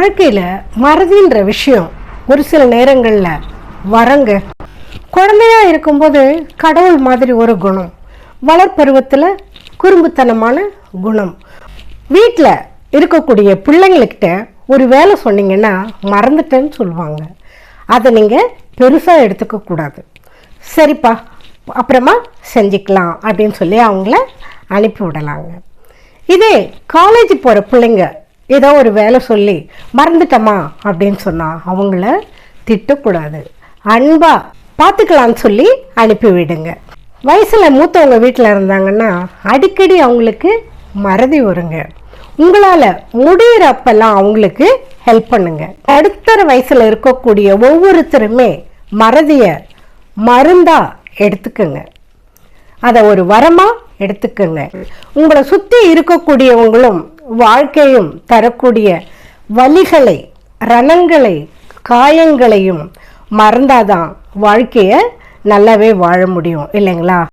வாழ்க்கையில் மறதின்ற விஷயம் ஒரு சில நேரங்களில் வரங்க. குழந்தையா இருக்கும்போது கடவுள் மாதிரி ஒரு குணம். வளர்ப்பருவத்தில் குறும்புத்தனமான குணம். வீட்டில் இருக்கக்கூடிய பிள்ளைங்கக்கிட்ட ஒரு வேலை சொன்னீங்கன்னா மறந்துட்டேன்னு சொல்லுவாங்க. அதை நீங்கள் பெருசாக எடுத்துக்க கூடாது. சரிப்பா அப்புறமா செஞ்சுக்கலாம் அப்படின்னு சொல்லி அவங்கள அனுப்பி விடலாங்க. இதே காலேஜ் போகிற பிள்ளைங்க ஏதோ ஒரு வேலை சொல்லி மறந்துட்டோமா அப்படின்னு சொன்னால் அவங்கள திட்டக்கூடாது. அன்பா பார்த்துக்கலான்னு சொல்லி அனுப்பிவிடுங்க வயசில் மூத்தவங்க வீட்டில் இருந்தாங்கன்னா அடிக்கடி அவங்களுக்கு மறதி வருங்க. உங்களால் முடியிறப்பெல்லாம் அவங்களுக்கு ஹெல்ப் பண்ணுங்க. நடுத்தர வயசில் இருக்கக்கூடிய ஒவ்வொருத்தருமே மறதியை மருந்தா எடுத்துக்கோங்க. அதை ஒரு வரமாக எடுத்துக்கோங்க. உங்களை சுற்றி இருக்கக்கூடியவங்களும் வாழ்க்கையும் தரக்கூடிய வலிகளை ரணங்களை காயங்களையும் மறந்தாதான் வாழ்க்கையை நல்லாவே வாழ முடியும் இல்லைங்களா?